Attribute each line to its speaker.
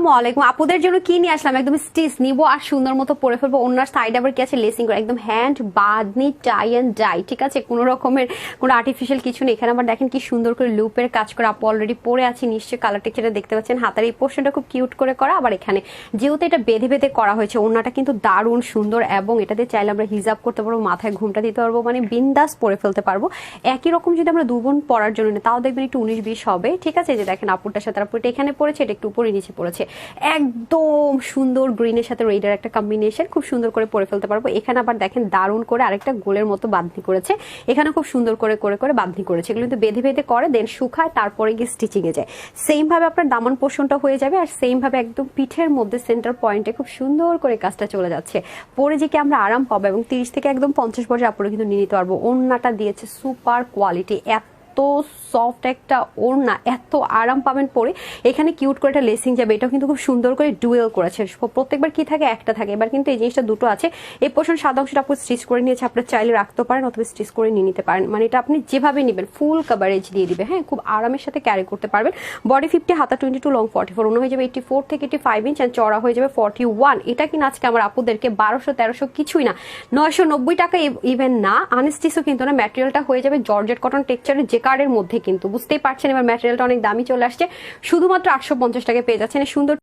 Speaker 1: আসসালামু আলাইকুম। আপুদের জন্য কি নিয়ে আসলাম? একদম স্টিচ নিবো আর সুন্দর মতো পরে ফেলব। ওনার সাইড আবার কি আছে? লেসিং করে। একদম hand Bamni tie and dye ঠিক আছে? কোনো রকমের কোনো আর্টিফিশিয়াল কিছু নেই। এখানে আবার দেখেন কি সুন্দর করে লুপের কাজ করে। আপু অলরেডি পরে আছি, নিশ্চয়ই কালার টেক্সচারটা দেখতে পাচ্ছেন। হাতের এই পোর্শনটা খুব কিউট করে করা। আবার এখানে যেহেতু এটা বেঁধে বেঁধে করা হয়েছে, ওনাটা কিন্তু দারুণ সুন্দর এবং এটাতে চাইলে আমরা হিজাব করতে পারব, মাথায় ঘুমটা দিতে পারব মানে বিন্দাস পরে ফেলতে পারব। একই রকম যদি আমরা দুবোন পরার জন্য তাও দেখবেন একটু উনিশ বিশ হবে। ঠিক আছে? যে দেখেন আপুরটার সাথে আপুরটা এখানে পড়েছে, এটা একটু উপরে নিচে পড়েছে। একদম সুন্দর গ্রিনের সাথে রেডার একটা কম্বিনেশন খুব সুন্দর করে পরে ফেলতে পারব। এখানে আবার দেখেন দারুণ করে আরেকটা গোলের মতো বাঁধনি করেছে। এখানে খুব সুন্দর করে করে করে বাঁধনি করেছে। এগুলো কিন্তু বেঁধে বেঁধে করে দেন শুকায়, তারপরে গিয়ে স্টিচিং এ যায়। সেম ভাবে আপনার দামন পোষণটা হয়ে যাবে আর সেম ভাবে একদম পিঠের মধ্যে সেন্টার পয়েন্টে খুব সুন্দর করে কাজটা চলে যাচ্ছে। পরে যে কি আমরা আরাম পাবো এবং তিরিশ থেকে একদম পঞ্চাশ বছর আপনারা কিন্তু নিয়ে নিতে পারব। ওড়নাটা দিয়েছে সুপার কোয়ালিটি এত সফট একটা ওড়না, এত আরাম পাবেন পরে। এখানে কিউট করে একটা লেসিং যাবে, এটাও কিন্তু খুব সুন্দর করে ডুয়েল করেছে। প্রত্যেকবার কি থাকে, একটা থাকে। এবার কিন্তু এই জিনিসটা দুটো আছে। এই পোর্শন সাদা অংশটা আপনি স্টিচ করে নিয়েছে আপনার চাইলে রাখতে পারেন অথবা স্টিচ করে নিয়ে নিতে পারেন। মানে এটা আপনি যেভাবে নেবেন ফুল কাভারেজ দিয়ে দিবে। হ্যাঁ খুব আরামের সাথে ক্যারি করতে পারবেন। বডি ফিফটি হাতা twenty two long forty four হয়ে যাবে এইটি ফোর থেকে এইটি ফাইভ ইঞ্চ অ্যান্ড চড়া হয়ে যাবে ফর্টি ওয়ান এটা কিনা আজকে আমার আপুদেরকে বারোশো, তেরোশো কিছুই না। নয়শো নব্বই টাকা ইভেন না। আনস্টিচও কিন্তু না ম্যাটেরিয়ালটা হয়ে যাবে জর্জেট কটন টেক্সচারের যে কার্ডের মধ্যে কিন্তু। বুঝতেই পারছেন, এবার ম্যাটেরিয়ালটা অনেক দামি চলে আসছে। শুধুমাত্র আটশো পঞ্চাশ টাকায় পেয়ে যাচ্ছেন। সুন্দর